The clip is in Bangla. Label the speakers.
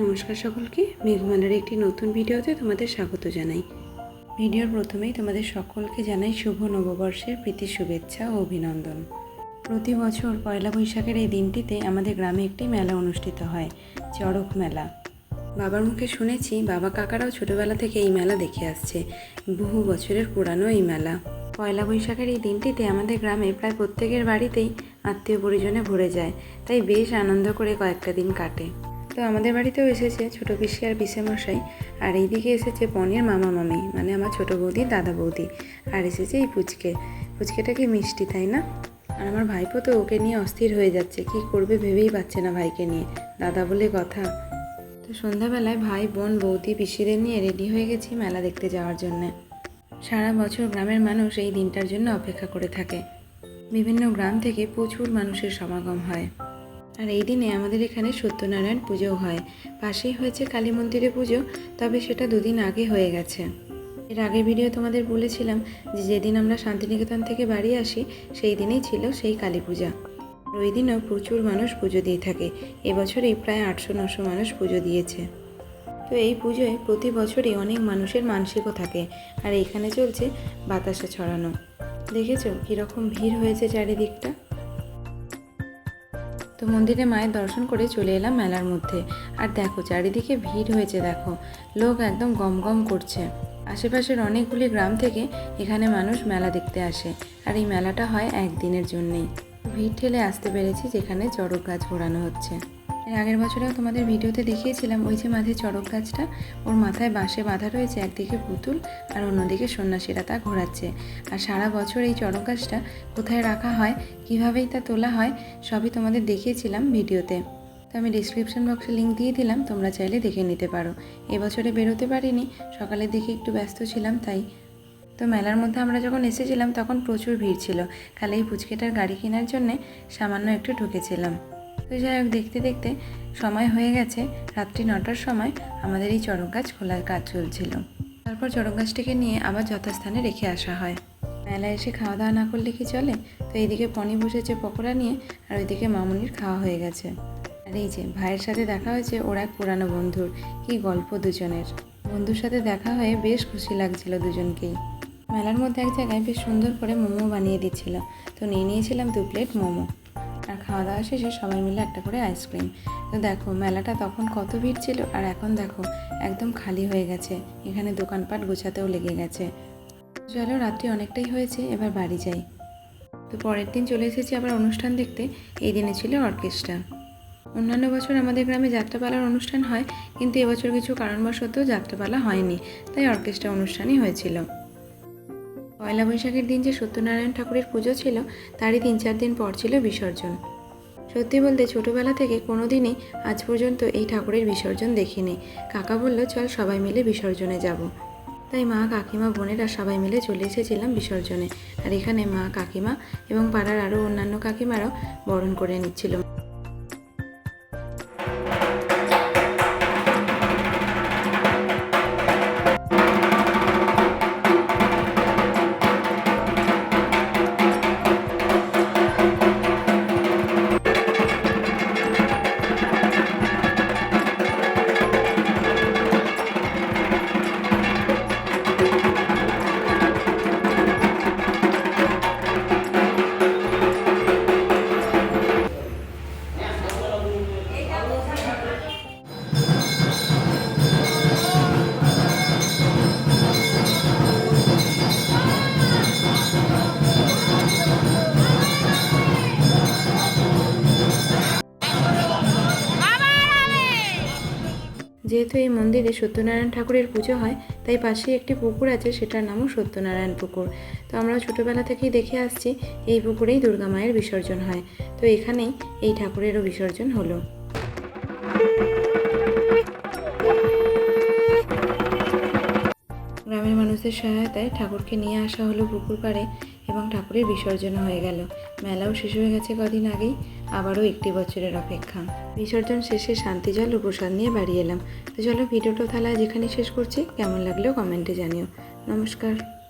Speaker 1: নমস্কার সকলকে। মেঘমালার একটি নতুন ভিডিওতে তোমাদের স্বাগত জানাই। ভিডিওর প্রথমেই তোমাদের সকলকে জানাই শুভ নববর্ষের প্রীতি শুভেচ্ছা ও অভিনন্দন। প্রতি বছর পয়লা বৈশাখের এই দিনটিতে আমাদের গ্রামে একটি মেলা অনুষ্ঠিত হয়, চড়ক মেলা। বাবার মুখে শুনেছি বাবা কাকারাও ছোটবেলা থেকে এই মেলা দেখে আসছে, বহু বছরের পুরানো এই মেলা। পয়লা বৈশাখের এই দিনটিতে আমাদের গ্রামে প্রায় প্রত্যেকের বাড়িতেই আত্মীয় পরিজনে ভরে যায়, তাই বেশ আনন্দ করে কয়েকটা দিন কাটে। তো আমাদের বাড়িতেও এসেছে ছোটো পিসি আর পিসে মশাই আর এইদিকে এসেছে পনির মামা মামি মানে আমার ছোটো বৌদি, দাদা বৌদি। আর এসেছে এই পুচকে। পুচকেটা কি মিষ্টি, তাই না? আর আমার ভাইপো তো ওকে নিয়ে অস্থির হয়ে যাচ্ছে। কি করবে ভেবেই পাচ্ছে না ভাইকে নিয়ে। দাদা বলে কথা। তো সন্ধ্যাবেলায় ভাই, বোন, বৌদি, পিসিদের নিয়ে রেডি হয়ে গেছি মেলা দেখতে যাওয়ার জন্যে। সারা বছর গ্রামের মানুষ এই দিনটার জন্য অপেক্ষা করে থাকে। বিভিন্ন গ্রাম থেকে প্রচুর মানুষের সমাগম হয়। আর এই দিনে আমাদের এখানে সত্যনারায়ণ পুজোও হয়। পাশেই হয়েছে কালী মন্দিরে পুজো, তবে সেটা দুদিন আগে হয়ে গেছে। এর আগের ভিডিও তোমাদের বলেছিলাম যে যেদিন আমরা শান্তিনিকেতন থেকে বাড়ি আসি, সেই দিনেই ছিল সেই কালী পূজা। ওই দিনও প্রচুর মানুষ পুজো দিয়ে থাকে। এবছরই প্রায় আটশো, নশো মানুষ পুজো দিয়েছে। তো এই পুজোয় প্রতি বছরই অনেক মানুষের মানসিকও থাকে। আর এখানে চলছে বাতাসে ছড়ানো। দেখেছ? কীরকম ভিড় হয়েছে চারিদিকটা? তো মন্দিরে মায়ের দর্শন করে চলে এলাম মেলার মধ্যে। আর দেখো, চারিদিকে ভিড় হয়েছে, দেখো। লোক একদম গম গম করছে। আশেপাশের অনেকগুলি গ্রাম থেকে এখানে মানুষ মেলা দেখতে আসে। আর এই মেলাটা হয় একদিনের জন্যেই। ভিড় ঠেলে আসতে পেরেছি যেখানে চড়ক গাছ ঘোরানো হচ্ছে। এর আগের বছরেও তোমাদের ভিডিওতে দেখিয়েছিলাম ওই যে মাঝে চড়ক গাছটা, ওর মাথায় বাঁশে বাঁধা রয়েছে, একদিকে পুতুল আর অন্যদিকে সন্ন্যাসীরা তা ঘোরাচ্ছে। আর সারা বছর এই চড়ক গাছটা কোথায় রাখা হয়, কীভাবেই তা তোলা হয়, সবই তোমাদের দেখিয়েছিলাম ভিডিওতে। তো আমি ডিসক্রিপশন বক্সে লিঙ্ক দিয়ে দিলাম, তোমরা চাইলে দেখে নিতে পারো। এবছরে বেরোতে পারিনি, সকালের দিকে একটু ব্যস্ত ছিলাম, তাই। তো মেলার মধ্যে আমরা যখন এসেছিলাম, তখন প্রচুর ভিড় ছিল। খালি এই পুচকেটার গাড়ি কেনার জন্যে সামান্য একটু ঢুকেছিলাম। তো যাই হোক, দেখতে দেখতে সময় হয়ে গেছে। রাত্রি নটার সময় আমাদের এই চড়ক গাছ খোলার কাজ চলছিল। তারপর চড়ক গাছটিকে নিয়ে আবার যথাস্থানে রেখে আসা হয়। মেলায় এসে খাওয়া দাওয়া না করলে কি চলে? তো এইদিকে পনি বসেছে পকোড়া নিয়ে, আর ওইদিকে মামুনির খাওয়া হয়ে গেছে। আর এই যে, ভাইয়ের সাথে দেখা হয়েছে ওর এক পুরানো বন্ধুর। কি গল্প দুজনের। বন্ধুর সাথে দেখা হয়ে বেশ খুশি লাগছিল দুজনকেই। মেলার মধ্যে এক জায়গায় বেশ সুন্দর করে মোমো বানিয়ে দিচ্ছিল। তো নিয়ে নিয়েছিলাম দু প্লেট মোমো। আর খাওয়া দাওয়া শেষে সবাই মিলে একটা করে আইসক্রিম তো দেখো, মেলাটা তখন কত ভিড় ছিল, আর এখন দেখো, একদম খালি হয়ে গেছে। এখানে দোকানপাট গোছাতেও লেগে গেছে। চলো, রাত্রি অনেকটাই হয়েছে, এবার বাড়ি যাই। তো পরের দিন চলে এসেছি আবার অনুষ্ঠান দেখতে। এই দিনে ছিল অর্কেস্ট্রা অন্যান্য বছর আমাদের গ্রামে যাত্রাপালার অনুষ্ঠান হয়, কিন্তু এবছর কিছু কারণবশত যাত্রাপালা হয়নি, তাই অর্কেস্ট্রা অনুষ্ঠানই হয়েছিল। পয়লা বৈশাখের দিন যে সত্যনারায়ণ ঠাকুরের পুজো ছিল, তারই তিন চার দিন পর ছিল বিসর্জন। সত্যি বলতে ছোটোবেলা থেকে কোনো দিনই আজ পর্যন্ত এই ঠাকুরের বিসর্জন দেখিনি। কাকা বলল, চল সবাই মিলে বিসর্জনে যাব। তাই মা, কাকিমা, বোনেরা সবাই মিলে চলে এসেছিলাম বিসর্জনে। আর এখানে মা, কাকিমা এবং পাড়ার আরও অন্যান্য কাকিমারাও বরণ করে নিচ্ছিল। যেহেতু এই মন্দিরে সত্যনারায়ণ ঠাকুরের পুজো হয়, তাই পাশেই একটি পুকুর আছে, সেটার নামও সত্যনারায়ণ পুকুর। তো আমরা ছোটোবেলা থেকেই দেখে আসছি, এই পুকুরেই দুর্গা মায়ের বিসর্জন হয়। তো এখানেই এই ঠাকুরেরও বিসর্জন হলো। গ্রামের মানুষদের সহায়তায় ঠাকুরকে নিয়ে আসা হলো পুকুর পাড়ে। এবং ঠাকুরের বিসর্জন হয়ে গেল। মেলাও শেষ হয়ে গেছে কদিন আগেই। আবারও একটি বছরের অপেক্ষা। বিসর্জন শেষে শান্তি, জল ও প্রসাদ নিয়ে বাড়ি এলাম। তো চলো, ভিডিওটা তাহলে যেখানে শেষ করছি। কেমন লাগলেও কমেন্টে জানিও। নমস্কার।